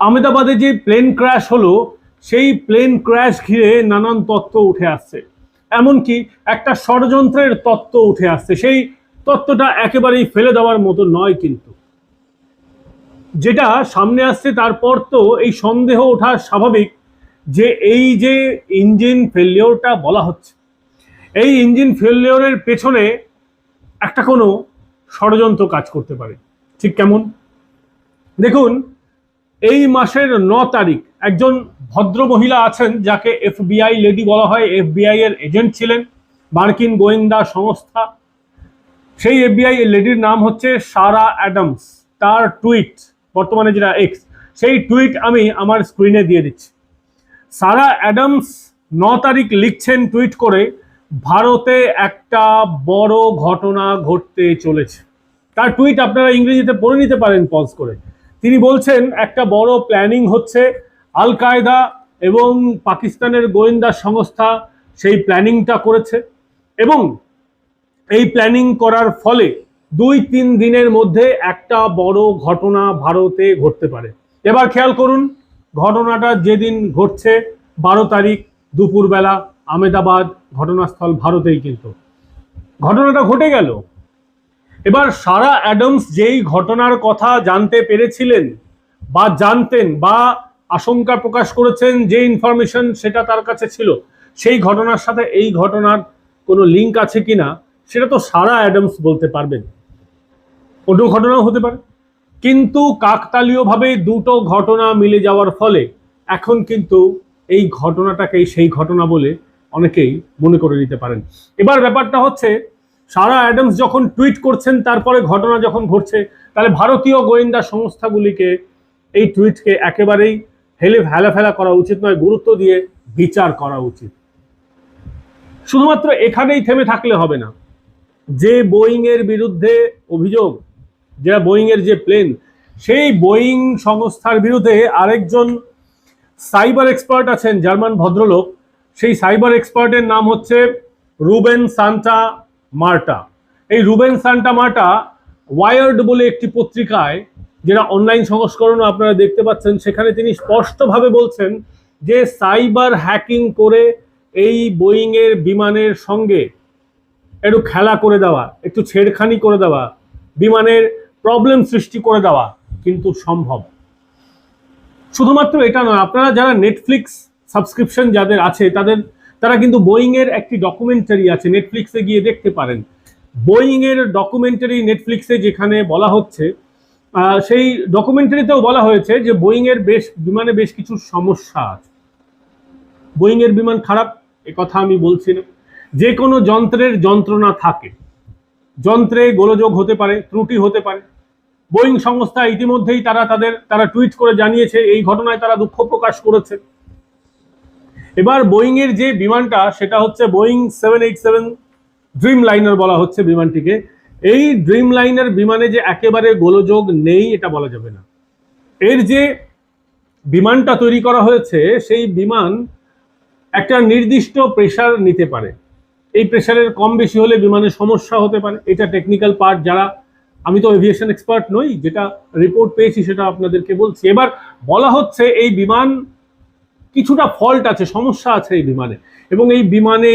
আহমেদাবাদে যে plane crash হলো, সেই প্লেন ক্র্যাশ ঘিরে নানান তত্ত্ব উঠে আসছে। এমনকি একটা ষড়যন্ত্রের তত্ত্ব উঠে আসছে। সেই তত্ত্বটা একেবারেই ফেলে দেওয়ার মতো নয় কিন্তু। যেটা সামনে আসছে, তারপর তো এই সন্দেহ ওঠা স্বাভাবিক যে এই যে ইঞ্জিন ফেলিওরটা বলা হচ্ছে, এই ইঞ্জিন ফেলিওরের পেছনে একটা কোনো ষড়যন্ত্র কাজ করতে পারে। ঠিক কেমন? দেখুন এই মাসের ন তারিখ একজন ভদ্র মহিলা আছেন যাকে এফবিআই লেডি বলা হয়। এফবিআই এর এজেন্ট ছিলেন, মার্কিন গোয়েন্দা সংস্থা। সেই এফবিআই লেডির নাম হচ্ছে সারা অ্যাডামস। তার টুইট, বর্তমানে যেটা এক্স সেই টুইট আমি আমার স্ক্রিনে দিয়ে দিচ্ছি। সারা অ্যাডামস ন তারিখ লিখছেন টুইট করে, ভারতে একটা বড় ঘটনা ঘটতে চলেছে। তার টুইট আপনারা ইংরেজিতে পড়ে নিতে পারেন, পজ করে। তিনি বলছেন, একটা বড় প্ল্যানিং হচ্ছে আল কায়দা এবং পাকিস্তানের গোয়েন্দা সংস্থা সেই প্ল্যানিংটা করেছে এবং এই প্ল্যানিং করার ফলে দুই তিন দিনের মধ্যে একটা বড় ঘটনা ভারতে ঘটতে পারে। এবার খেয়াল করুন, ঘটনাটা যেদিন ঘটছে বারো তারিখ দুপুরবেলা আমেদাবাদ ঘটনাস্থল ভারতেই কিন্তু। ঘটনাটা ঘটে গেল। এবার সারা অ্যাডামস যেই ঘটনার কথা জানতে পেরেছিলেন বা জানতেন বা আশঙ্কা প্রকাশ করেছেন, যে ইনফরমেশন সেটা তার কাছে ছিল, সেই ঘটনার সাথে এই ঘটনার কোনো লিঙ্ক আছে কিনা, সেটা তো সারা অ্যাডামস বলতে পারবেন। অন্য ঘটনাও হতে পারে। কিন্তু কাকতালীয়ভাবে দুটো ঘটনা মিলে যাওয়ার ফলে এখন কিন্তু এই ঘটনাটাকেই সেই ঘটনা বলে অনেকেই মনে করে নিতে পারেন। এবার ব্যাপারটা হচ্ছে সারা অ্যাডামস যখন টুইট করছেন, তারপরে ঘটনা যখন ঘটছে, তাহলে ভারতীয় গোয়েন্দা সংস্থাগুলিকে এই টুইটকে একেবারেই হেলে ফেলা করা উচিত নয়, গুরুত্ব দিয়ে বিচার করা উচিত। শুধুমাত্র এখানেই থেমে থাকলে হবে না। যে বোয়িং এর বিরুদ্ধে অভিযোগ যেটা বোয়িং এর যে প্লেন, সেই বোয়িং সংস্থার বিরুদ্ধে আরেকজন সাইবার এক্সপার্ট আছেন জার্মান ভদ্রলোক। সেই সাইবার এক্সপার্টের নাম হচ্ছে রুবেন সান্টা মার্টা। এই রুবেন সান্টা মার্টা ওয়ার্ড বলে একটি পত্রিকায়, যেটা অনলাইন সংস্করণও আপনারা দেখতে পাচ্ছেন, সেখানে তিনি স্পষ্টভাবে বলছেন যে সাইবার হ্যাকিং করে এই বোয়িং এর বিমানের সঙ্গে একটু খেলা করে দেওয়া, একটু ছেড়খানি করে দেওয়া, বিমানের প্রবলেম সৃষ্টি করে দেওয়া কিন্তু সম্ভব। শুধুমাত্র এটা নয়, আপনারা যারা নেটফ্লিক্স সাবস্ক্রিপশন যাদের আছে, তাদের তারা কিন্তু বোয়িং এর একটি ডকুমেন্টারি আছে নেটফ্লিক্সে গিয়ে দেখতে পারেন। বোয়িং এর ডকুমেন্টারি নেটফ্লিক্সে যেখানে বলা হচ্ছে সেই ডকুমেন্টারিতেও বলা হয়েছে যে বোয়িং এর বেশ, বিমানে বেশ কিছু সমস্যা আছে। বোয়িং এর বিমান খারাপ, এ কথা আমি বলছি না। যে কোনো যন্ত্রের যন্ত্রণা থাকে। যন্ত্রে গোলযোগ হতে পারে, ত্রুটি হতে পারে। বোয়িং সংস্থা ইতিমধ্যেই তারা তাদের, তারা টুইট করে জানিয়েছে, এই ঘটনায় তারা দুঃখ প্রকাশ করেছে। এবার বোয়িং এর যে বিমানটা, সেটা হচ্ছে Boeing seven eight seven dreamliner বলা হচ্ছে বিমানটিকে। এই ড্রিম লাইনার বিমানে যে একেবারে গোলযোগ নেই, এটা বলা যাবে না। এর যে বিমানটা তৈরি করা হয়েছে, সেই বিমান একটা নির্দিষ্ট প্রেশার নিতে পারে। এই প্রেশারের কম বেশি হলে বিমানের সমস্যা হতে পারে। এটা টেকনিক্যাল পার্ট যারা, আমি তো এভিয়েশন এক্সপার্ট নই, যেটা রিপোর্ট পেয়েছি সেটা আপনাদেরকে বলছি। এবার বলা হচ্ছে এই বিমান কিছুটা ফল্ট আছে, সমস্যা আছে এই বিমানে। এবং এই বিমানে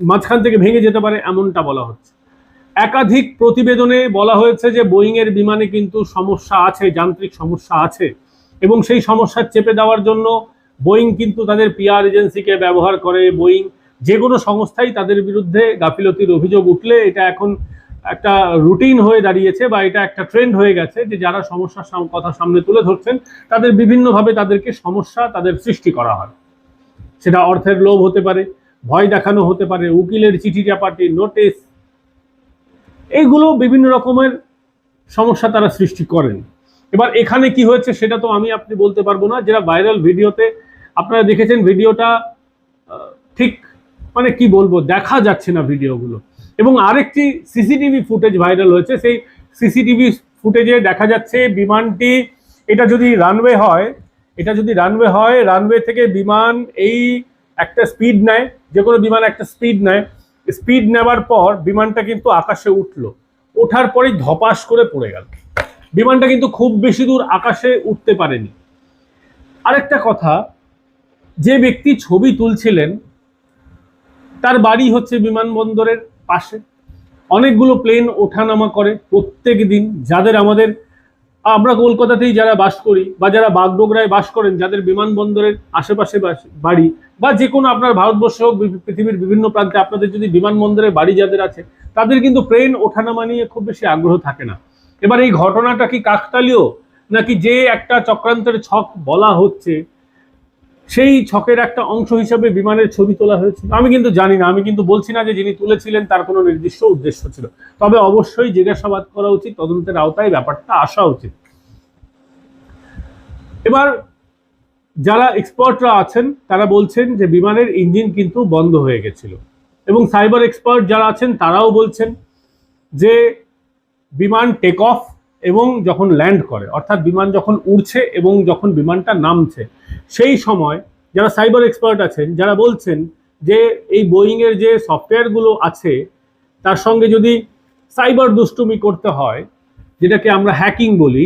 মাঝখান থেকে ভেঙে যেতে পারে এমনটা বলা হচ্ছে। একাধিক প্রতিবেদনে বলা হয়েছে যে বোয়িং এর বিমানে কিন্তু সমস্যা আছে, যান্ত্রিক সমস্যা আছে। এবং সেই সমস্যা চেপে দেওয়ার জন্য বোয়িং কিন্তু তাদের পিআর এজেন্সিকে ব্যবহার করে। বোয়িং যে কোনো সংস্থাই তাদের বিরুদ্ধে গাফিলতির অভিযোগ উঠলে এটা এখন একটা রুটিন হয়ে দাঁড়িয়েছে বা এটা একটা ট্রেন্ড হয়ে গেছে যে যারা সমস্যার কথা সামনে তুলে ধরছেন, তাদের বিভিন্নভাবে তাদেরকে সমস্যা তাদের সৃষ্টি করা হয়। সেটা অর্থের লোভ হতে পারে, ভয় দেখানো হতে পারে, উকিলের চিঠি চাপাটি নোটিস এইগুলো বিভিন্ন রকমের সমস্যা তারা সৃষ্টি করেন। এবার এখানে কি হয়েছে সেটা তো আমি আপনি বলতে পারব না। যেটা ভাইরাল ভিডিওতে আপনারা দেখেছেন, ভিডিওটা ঠিক মানে কি বলব, দেখা যাচ্ছে না ভিডিওগুলো। এবং আরেকটি সিসিটিভি ফুটেজ ভাইরাল হয়েছে, সেই সিসিটিভি ফুটেজে দেখা যাচ্ছে বিমানটি, এটা যদি রানওয়ে হয়, এটা যদি রানওয়ে হয়, রানওয়ে থেকে বিমান এই একটা স্পিড নেয়, যে কোনো বিমান একটা স্পিড নেয়, স্পিড নেওয়ার পর বিমানটা কিন্তু আকাশে উঠল। ওঠার পরেই ধপাস করে পড়ে গেল। বিমানটা কিন্তু খুব বেশি দূর আকাশে উঠতে পারেনি। আরেকটা কথা, যে ব্যক্তি ছবি তুলছিলেন, তার বাড়ি হচ্ছে বিমানবন্দরের পাশে। অনেকগুলো প্লেন ওঠানামা করে প্রত্যেক দিন যাদের আমাদের, আমরা কলকাতাতেই যারা বাস করি বা যারা বাগডোগরায় বাস করেন, যাদের বিমানবন্দরের আশেপাশে বাড়ি বা যে কোনো আপনার ভারতবর্ষ হোক পৃথিবীর বিভিন্ন প্রান্তে আপনাদের যদি বিমানবন্দরে বাড়ি যাদের আছে, তাদের কিন্তু প্লেন ওঠানামা নিয়ে খুব বেশি আগ্রহ থাকে না। এবার এই ঘটনাটা কি কাকতালীয়? নাকি যে একটা চক্রান্তের ছক বলা হচ্ছে সেই ছকের একটা অংশ হিসাবে বিমানের ছবি তোলা হয়েছিল। আমি কিন্তু জানি না, আমি কিন্তু বলছি না যে যিনি তুলেছিলেন তার কোনো নির্দিষ্ট উদ্দেশ্য ছিল। তবে অবশ্যই জিজ্ঞাসাবাদ করা উচিত, তদন্তের আওতায় ব্যাপারটা আসা উচিত। এবার যারা এক্সপার্টরা আছেন, তারা বলছেন যে বিমানের ইঞ্জিন কিন্তু বন্ধ হয়ে গেছিল। এবং সাইবার এক্সপার্ট যারা আছেন, তারাও বলছেন যে বিমান টেক অফ এবং যখন ল্যান্ড করে, অর্থাৎ বিমান যখন উড়ছে এবং যখন বিমানটা নামছে, সেই সময় যারা সাইবার এক্সপার্ট আছেন, যারা বলছেন যে এই বোয়িংয়ের যে সফটওয়্যারগুলো আছে, তার সঙ্গে যদি সাইবার দুষ্টুমি করতে হয়, যেটাকে আমরা হ্যাকিং বলি,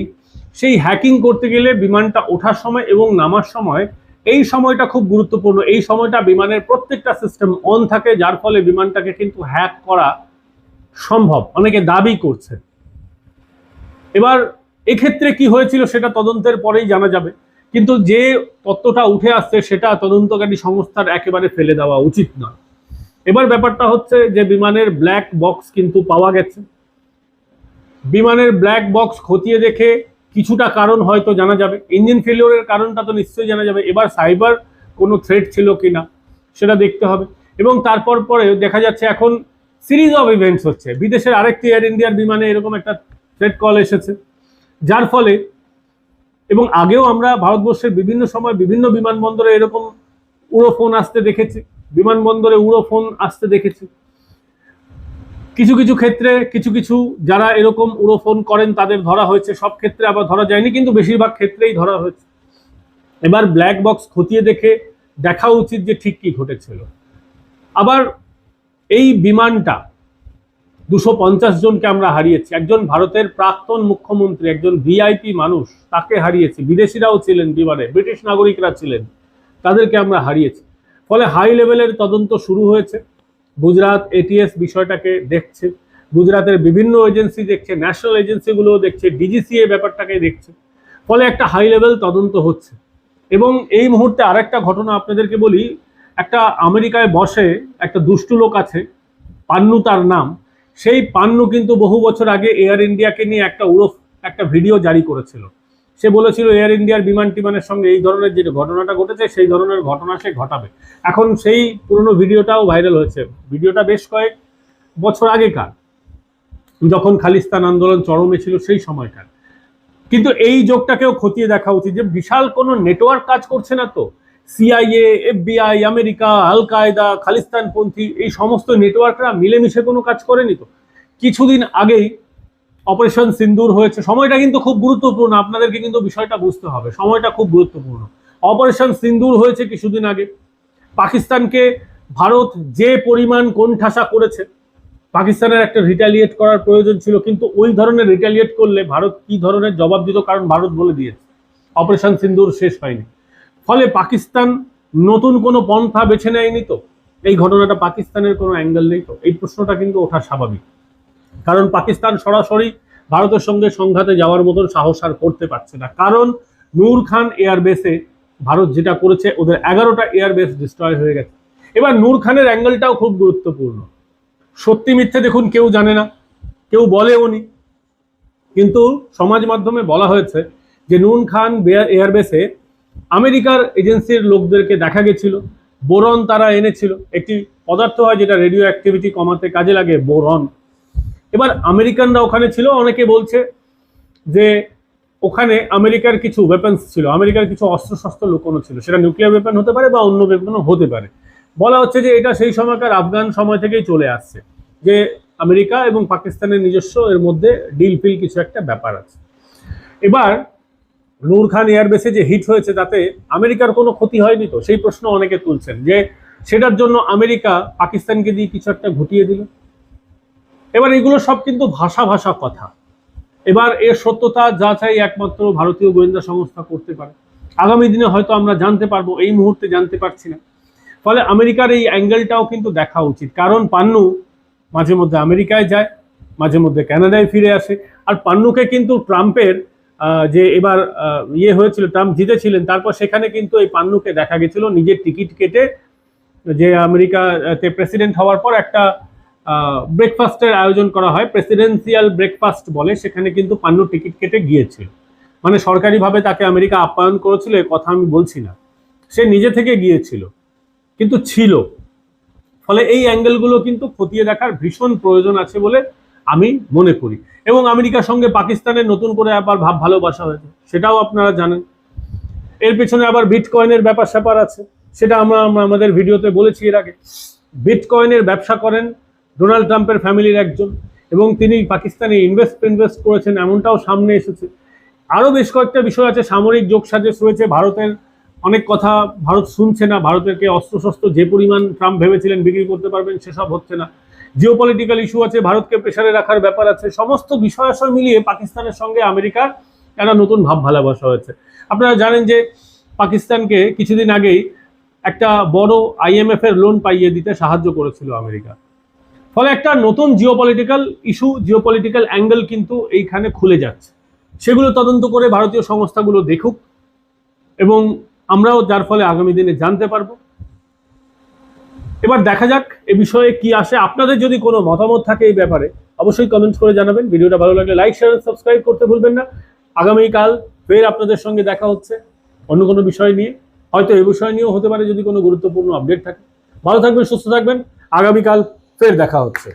সেই হ্যাকিং করতে গেলে বিমানটা ওঠার সময় এবং নামার সময়, এই সময়টা খুব গুরুত্বপূর্ণ। এই সময়টা বিমানের প্রত্যেকটা সিস্টেম অন থাকে, যার ফলে বিমানটাকে কিন্তু হ্যাক করা সম্ভব। অনেকে দাবি করছে। এবার এক্ষেত্রে কি হয়েছিল সেটা তদন্তের পরেই জানা যাবে। কিন্তু যে তত্ত্বটা উঠে আসছে সেটা তদন্তকারী সংস্থার একেবারে ফেলে দেওয়া উচিত নয়। এবার ব্যাপারটা হচ্ছে যে বিমানের ব্ল্যাক বক্স কিন্তু পাওয়া গেছে। বিমানের ব্ল্যাক বক্স খতিয়ে দেখে কিছুটা কারণ হয়তো জানা যাবে। ইঞ্জিন ফেলিওরের কারণটা তো নিশ্চয়ই জানা যাবে। এবার সাইবার কোনো থ্রেট ছিল কি না সেটা দেখতে হবে। এবং তারপর পরে দেখা যাচ্ছে এখন সিরিজ অফ ইভেন্টস হচ্ছে। বিদেশের আরেকটি এয়ার ইন্ডিয়ার বিমানে এরকম একটা থ্রেট কল এসেছে, যার ফলে এবং আগেও আমরা ভারতবর্ষের বিভিন্ন সময় বিভিন্ন বিমানবন্দরে এরকম উড়ো ফোন আসতে দেখেছি, বিমানবন্দরে উড়ো ফোন আসতে দেখেছি। কিছু কিছু ক্ষেত্রে কিছু কিছু যারা এরকম উড়ো ফোন করেন তাদের ধরা হয়েছে, সব ক্ষেত্রে আবার ধরা যায়নি, কিন্তু বেশিরভাগ ক্ষেত্রেই ধরা হয়েছে। এবার ব্ল্যাক বক্স খতিয়ে দেখে দেখা উচিত যে ঠিক কি ঘটেছিল। আবার এই বিমানটা দুশো পঞ্চাশ জনকে আমরা হারিয়েছি। একজন ভারতের প্রাক্তন মুখ্যমন্ত্রী, একজন ভিআইপি মানুষ, তাকে হারিয়েছি। বিদেশিরাও ছিলেন বিমানে, ব্রিটিশ নাগরিকরা ছিলেন, তাদেরকে আমরা হারিয়েছি। ফলে হাই লেভেলের তদন্ত শুরু হয়েছে। গুজরাট এটিএস বিষয়টাকে দেখছে। গুজরাটের বিভিন্ন এজেন্সি দেখছে, ন্যাশনাল এজেন্সিগুলোও দেখছে ডিজিসিএ ব্যাপারটাকে দেখছে। ফলে একটা হাই লেভেল তদন্ত হচ্ছে। এবং এই মুহূর্তে আরেকটা ঘটনা আপনাদেরকে বলি, একটা আমেরিকায় বসে একটা দুষ্টু লোক আছে, পান্নু তার নাম। সেই পান্নু কিন্তু বহু বছর আগে এয়ার ইন্ডিয়াকে নিয়ে একটা উড়ো একটা ভিডিও জারি করেছিল। সে বলেছিল এয়ার ইন্ডিয়ার বিমান টিমানের সঙ্গে এই ধরনের যে ঘটনাটা ঘটেছে, সেই ধরনের ঘটনা সে ঘটাবে। এখন সেই পুরনো ভিডিওটাও ভাইরাল হয়েছে। ভিডিওটা বেশ কয়েক বছর আগেকার, যখন খালিস্তান আন্দোলন চরমে ছিল সেই সময়কার। কিন্তু এই যোগটাকেও খতিয়ে দেখা উচিত যে বিশাল কোনো নেটওয়ার্ক কাজ করছে না তো। সিআইএ এফবিআই আমেরিকা আল কায়দা খালিস্তানপন্থী এই সমস্ত নেটওয়ার্করা মিলেমিশে কোনো কাজ করেনি তো। কিছুদিন আগেই অপারেশন সিন্দুর হয়েছে। সময়টা কিন্তু খুব গুরুত্বপূর্ণ, আপনাদেরকে কিন্তু বিষয়টা বুঝতে হবে। সময়টা খুব গুরুত্বপূর্ণ। অপারেশন সিন্দুর হয়েছে কিছুদিন আগে। পাকিস্তানকে ভারত যে পরিমাণ কোণঠাসা করেছে, পাকিস্তানের একটা রিটালিয়েট করার প্রয়োজন ছিল, কিন্তু ওই ধরনের রিটালিয়েট করলে ভারত কি ধরনের জবাব দিত কারণ ভারত বলে দিয়েছে। অপারেশন সিন্দুর শেষ হয়নি। ফলে পাকিস্তান নতুন কোনো পন্থা বেছে নেয়নি তো? এই ঘটনাটা পাকিস্তানের কোনো অ্যাঙ্গেল নেই তো? এই প্রশ্নটা কিন্তু ওঠা স্বাভাবিক। কারণ পাকিস্তান সরাসরি ভারতের সঙ্গে সংঘাতে যাওয়ার মতন সাহস আর করতে পারছে না। কারণ নূর খান এয়ারবেসে ভারত যেটা করেছে, ওদের এগারোটা এয়ারবেস ডিস্ট্রয় হয়ে গেছে। এবার নূর খানের অ্যাঙ্গেলটাও খুব গুরুত্বপূর্ণ। সত্যি মিথ্যে দেখুন, কেউ জানে না। কেউ বলে উনি কিন্তু সমাজ মাধ্যমে বলা হয়েছে যে নুন খান এয়ারবেসে আমেরিকার এজেন্সির লোকদেরকে দেখা গেছিল। বোরন তারা এনেছিল। একটি পদার্থ হয় যেটা রেডিও অ্যাক্টিভিটি কমাতে কাজে লাগে, বোরন। এবার আমেরিকানরা ওখানে ছিল, অনেকে বলছে যে ওখানে আমেরিকার কিছু ওয়েপন্স ছিল, আমেরিকার কিছু অস্ত্র শস্ত্র লুকোনো ছিল। সেটা নিউক্লিয়ার ওয়েপন হতে পারে বা অন্য ওয়েপনও হতে পারে। বলা হচ্ছে যে এটা সেই সময়কার আফগান সময় থেকেই চলে আসছে, যে আমেরিকা এবং পাকিস্তানের নিজস্ব এর মধ্যে ডিল ফিল কিছু একটা ব্যাপার আছে। এবার নূর খান এয়ারবেসে যে হিট হয়েছে তাতে আমেরিকার কোনো ক্ষতি হয়নি তো? সেই প্রশ্ন অনেকে তুলছেন যে সেটার জন্য আমেরিকা পাকিস্তানকে দিয়ে কিছু একটা ঘটিয়ে দিল। এবার এগুলো সব কিন্তু ভাষা ভাষা কথা। এবার এর সত্যতা যা চাই একমাত্র ভারতীয় গোয়েন্দা সংস্থা করতে পারে। আগামী দিনে হয়তো আমরা জানতে পারব, এই মুহূর্তে জানতে পারছি না। ফলে আমেরিকার এই অ্যাঙ্গেলটাও কিন্তু দেখা উচিত। কারণ পান্নু মাঝে মধ্যে আমেরিকায় যায়, মাঝে মধ্যে কানাডায় ফিরে আসে। আর পান্নুকে কিন্তু ট্রাম্পের যে এবার ইয়ে হয়েছিল, ট্রাম্প জিতেছিলেন, তারপর সেখানে কিন্তু এই পান্নুকে দেখা গেছিল, নিজের টিকিট কেটে যে আমেরিকাতে প্রেসিডেন্ট হওয়ার পর একটা ব্রেকফাস্টের আয়োজন করা হয় প্রেসিডেন্সিয়াল ব্রেকফাস্ট বলে, সেখানে কিন্তু পান্নু টিকিট কেটে গিয়েছিল মানে সরকারিভাবে তাকে আমেরিকা আপ্যায়ন করেছিল, এ কথা আমি বলছি না। সে নিজে থেকে গিয়েছিল, কিন্তু ছিল। ফলে এই অ্যাঙ্গেলগুলো কিন্তু খতিয়ে দেখার ভীষণ প্রয়োজন আছে বলে আমি মনে করি। এবং আমেরিকার সঙ্গে পাকিস্তানের নতুন করে আবার ভাব ভালোবাসা হয়েছে, সেটাও আপনারা জানেন। এর পেছনে আবার বিটকয়েনের ব্যাপার স্যাপার আছে, সেটা আমরা আমরা আমাদের ভিডিওতে বলেছি এর আগে। বিটকয়েনের ব্যবসা করেন ডোনাল্ড ট্রাম্পের ফ্যামিলির একজন, এবং তিনি পাকিস্তানে ইনভেস্ট ইনভেস্ট করেছেন, এমনটাও সামনে এসেছে। আরও বেশ কয়েকটা বিষয় আছে, সামরিক যোগসাজশ রয়েছে, ভারতের অনেক কথা ভারত শুনছে না, ভারতেরকে অস্ত্রশস্ত্র যে পরিমাণ ট্রাম্প ভেবেছিলেন বিক্রি করতে পারবেন, সেসব হচ্ছে না। জিও পলিটিক্যাল ইস্যু আছে, ভারতকে প্রেসারে রাখার ব্যাপার আছে, সমস্ত বিষয় মিলিয়ে পাকিস্তানের সঙ্গে আমেরিকার একটা নতুন ভাব ভালোবাসা হয়েছে। আপনারা জানেন যে পাকিস্তানকে কিছুদিন আগেই একটা বড় আইএমএফ এর লোন পাইয়ে দিতে সাহায্য করেছিল আমেরিকা। ফলে একটা নতুন জিওপলিটিক্যাল ইস্যু জিওপলিটিক্যাল অ্যাঙ্গেল কিন্তু এইখানে খুলে যাচ্ছে। সেগুলো তদন্ত করে ভারতীয় সংস্থাগুলো দেখুক এবং আমরাও যার ফলে আগামী দিনে জানতে পারব। এবার দেখা যাক এ বিষয়ে কি আসে। আপনাদের যদি কোনো মতামত থাকে এই ব্যাপারে, অবশ্যই কমেন্ট করে জানাবেন। ভিডিওটা ভালো লাগলে লাইক শেয়ার সাবস্ক্রাইব করতে ভুলবেন না। আগামীকাল ফের আপনাদের সঙ্গে দেখা হচ্ছে অন্য কোনো বিষয় নিয়ে। হয়তো এ বিষয় নিয়েও হতে পারে যদি কোনো গুরুত্বপূর্ণ আপডেট থাকে। ভালো থাকবেন, সুস্থ থাকবেন। আগামীকাল ফের দেখা হচ্ছে।